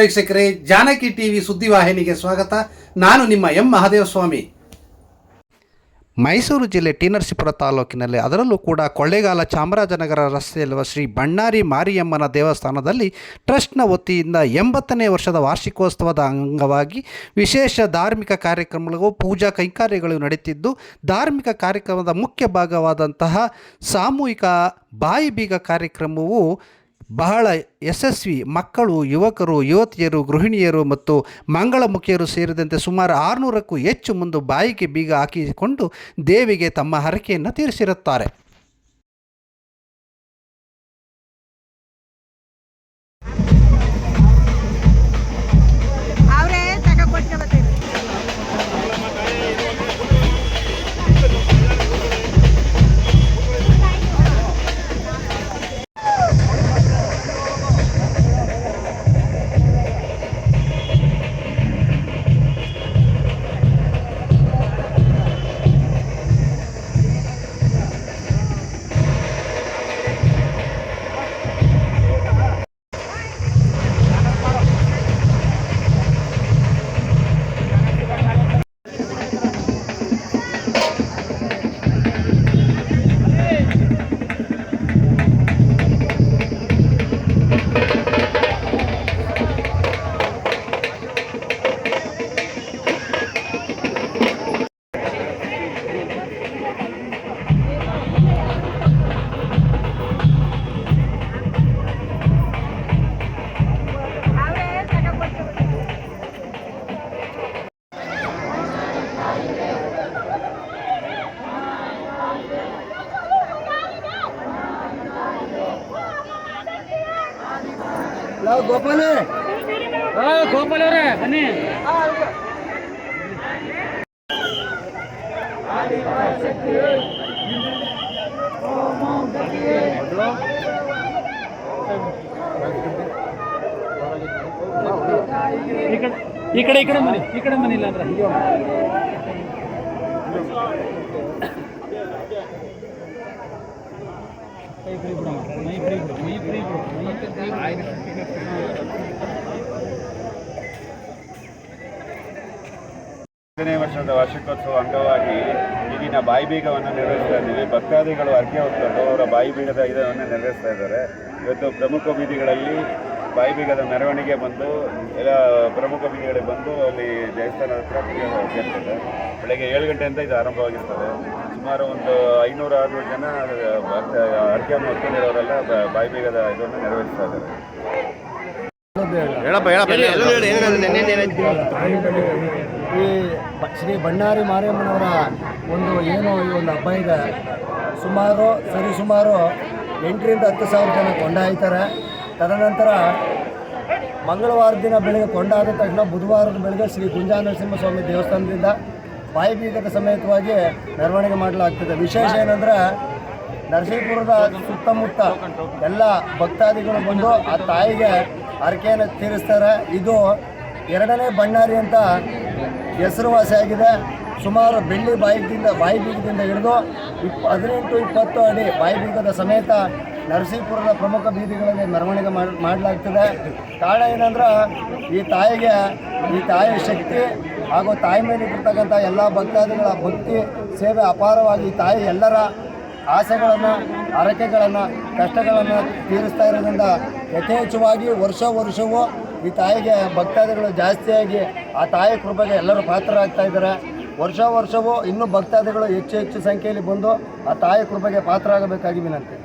ವೀಕ್ಷಕರೇ, ಜಾನಕಿ ಟಿವಿ ಸುದ್ದಿವಾಹಿನಿಗೆ ಸ್ವಾಗತ. ನಾನು ನಿಮ್ಮ ಎಂ ಮಹಾದೇವಸ್ವಾಮಿ. ಮೈಸೂರು ಜಿಲ್ಲೆ ಟಿ ನರಸೀಪುರ ತಾಲೂಕಿನಲ್ಲಿ ಅದರಲ್ಲೂ ಕೂಡ ಕೊಳ್ಳೇಗಾಲ ಚಾಮರಾಜನಗರ ರಸ್ತೆಯಲ್ಲಿರುವ ಶ್ರೀ ಬಣ್ಣಾರಿ ಮಾರಿಯಮ್ಮನ ದೇವಸ್ಥಾನದಲ್ಲಿ ಟ್ರಸ್ಟ್ನ ವತಿಯಿಂದ ಎಂಬತ್ತನೇ ವರ್ಷದ ವಾರ್ಷಿಕೋತ್ಸವದ ಅಂಗವಾಗಿ ವಿಶೇಷ ಧಾರ್ಮಿಕ ಕಾರ್ಯಕ್ರಮಗಳು, ಪೂಜಾ ಕೈಂಕಾರ್ಯಗಳು ನಡೆಯುತ್ತಿದ್ದು, ಧಾರ್ಮಿಕ ಕಾರ್ಯಕ್ರಮದ ಮುಖ್ಯ ಭಾಗವಾದಂತಹ ಸಾಮೂಹಿಕ ಬಾಯಿ ಬೀಗ ಕಾರ್ಯಕ್ರಮವು ಬಹಳ ಯಶಸ್ವಿ ಮಕ್ಕಳು, ಯುವಕರು, ಯುವತಿಯರು, ಗೃಹಿಣಿಯರು ಮತ್ತು ಮಂಗಳಮುಖಿಯರು ಸೇರಿದಂತೆ ಸುಮಾರು ಆರುನೂರಕ್ಕೂ ಹೆಚ್ಚು ಮುಂದೆ ಬಾಯಿಗೆ ಬೀಗ ಹಾಕಿಕೊಂಡು ದೇವಿಗೆ ತಮ್ಮ ಹರಕೆಯನ್ನು ತೀರಿಸಿರುತ್ತಾರೆ. ಗೋಪಾಲ್ ಅವರೇ. ಬನ್ನಿ. ಈ ಕಡೆ ಈ ಕಡೆ ಬನ್ನಿ ಈ ಕಡೆ ಬನ್ನಿ ಇಲ್ಲ ಅಂದ್ರೆ ಐದನೇ ವರ್ಷದ ವಾರ್ಷಿಕೋತ್ಸವ ಅಂಗವಾಗಿ ಈಗಿನ ಬಾಯಿಬೀಗವನ್ನು ನೆರವೇರಿಸ್ತಾ ಇದ್ದೀವಿ. ಭಕ್ತಾದಿಗಳು ಅರ್ಕೆ ಹೊತ್ತು ಅವರ ಬಾಯಿಬೀಗದ ಇದನ್ನು ನೆರವೇರಿಸ್ತಾ ಇದ್ದಾರೆ. ಇವತ್ತು ಪ್ರಮುಖ ಬೀದಿಗಳಲ್ಲಿ ಬಾಯಿ ಬೀಗದ ಮೆರವಣಿಗೆ ಬಂದು ಎಲ್ಲ ಪ್ರಮುಖ ಬೀದಿಗಳಿಗೆ ಬಂದು ಅಲ್ಲಿ ದೇವಸ್ಥಾನ ಹತ್ರ ಸೇರ್ತದೆ ಬೆಳಗ್ಗೆ ಏಳು ಗಂಟೆಯಿಂದ ಇದು ಆರಂಭವಾಗಿರ್ತದೆ. ಸುಮಾರು ಒಂದು ಐನೂರು ಆರುನೂರು ಜನ ಅರ್ಕೆಯನ್ನು ಹೊತ್ಕೊಂಡಿರೋರೆಲ್ಲ ಬಾಯಿಬೀಗದ ಬಾಯಿ ಬೀಗದ ಇದನ್ನು ನೆರವೇರಿಸ್ತಾ ಇದ್ದಾರೆ. ಈ ಶ್ರೀ ಬಣ್ಣಾರಿ ಮಾರಿಯಮ್ಮನವರ ಒಂದು ಏನು ಈ ಒಂದು ಹಬ್ಬ ಇದೆ. ಸುಮಾರು ಸರಿಸುಮಾರು ಎಂಟರಿಂದ ಹತ್ತು ಸಾವಿರ ಜನ ಕೊಂಡಾಯ್ತಾರೆ. ತದನಂತರ ಮಂಗಳವಾರ ದಿನ ಬೆಳಗ್ಗೆ ಕೊಂಡಾದ ತಕ್ಷಣ ಬುಧವಾರದ ಬೆಳಗ್ಗೆ ಶ್ರೀ ಗುಂಜಾ ನರಸಿಂಹಸ್ವಾಮಿ ದೇವಸ್ಥಾನದಿಂದ ಬಾಯಿಬೀಗದ ಸಮೇತವಾಗಿ ಮೆರವಣಿಗೆ ಮಾಡಲಾಗ್ತದೆ. ವಿಶೇಷ ಏನಂದರೆ ನರಸಿಂಹಪುರದ ಸುತ್ತಮುತ್ತ ಎಲ್ಲ ಭಕ್ತಾದಿಗಳು ಬಂದು ಆ ತಾಯಿಗೆ ಹರಕೆಯನ್ನು ತೀರಿಸ್ತಾರೆ. ಇದು ಎರಡನೇ ಬಣ್ಣಾರಿ ಅಂತ ಹೆಸರುವಾಸಿಯಾಗಿದೆ. ಸುಮಾರು ಬೆಳ್ಳಿ ಬಾಯಿದಿಂದ ಬಾಯಿ ಬೀಗದಿಂದ ಹಿಡಿದು ಇಪ್ಪ ಹದಿನೆಂಟು ಇಪ್ಪತ್ತು ಅಡಿ ಬಾಯಿ ಬೀಗದ ಸಮೇತ ನರಸೀಪುರದ ಪ್ರಮುಖ ಬೀದಿಗಳಲ್ಲಿ ಮೆರವಣಿಗೆ ಮಾಡಿ ಮಾಡಲಾಗ್ತದೆ. ಕಾರಣ ಏನಂದ್ರೆ ಈ ತಾಯಿಗೆ, ಈ ತಾಯಿಯ ಶಕ್ತಿ ಹಾಗೂ ತಾಯಿ ಮೇಲೆ ಇಟ್ಟಿರ್ತಕ್ಕಂಥ ಎಲ್ಲ ಭಕ್ತಾದಿಗಳ ಭಕ್ತಿ ಸೇವೆ ಅಪಾರವಾಗಿ ತಾಯಿ ಎಲ್ಲರ ಆಸೆಗಳನ್ನು ಹರಕೆಗಳನ್ನು ಕಷ್ಟಗಳನ್ನು ತೀರಿಸ್ತಾ ಇರೋದ್ರಿಂದ ಯಥೇಚ್ಛವಾಗಿ ವರ್ಷ ವರ್ಷವೂ ಈ ತಾಯಿಗೆ ಭಕ್ತಾದಿಗಳು ಜಾಸ್ತಿಯಾಗಿ ಆ ತಾಯಿ ಕೃಪೆಗೆ ಎಲ್ಲರೂ ಪಾತ್ರರಾಗ್ತಾ ಇದ್ದಾರೆ. ವರ್ಷ ವರ್ಷವೂ ಇನ್ನೂ ಭಕ್ತಾದಿಗಳು ಹೆಚ್ಚು ಹೆಚ್ಚು ಸಂಖ್ಯೆಯಲ್ಲಿ ಬಂದು ಆ ತಾಯಿ ಕೃಪೆಗೆ ಪಾತ್ರರಾಗಬೇಕಾಗಿ ವಿನಂತಿ.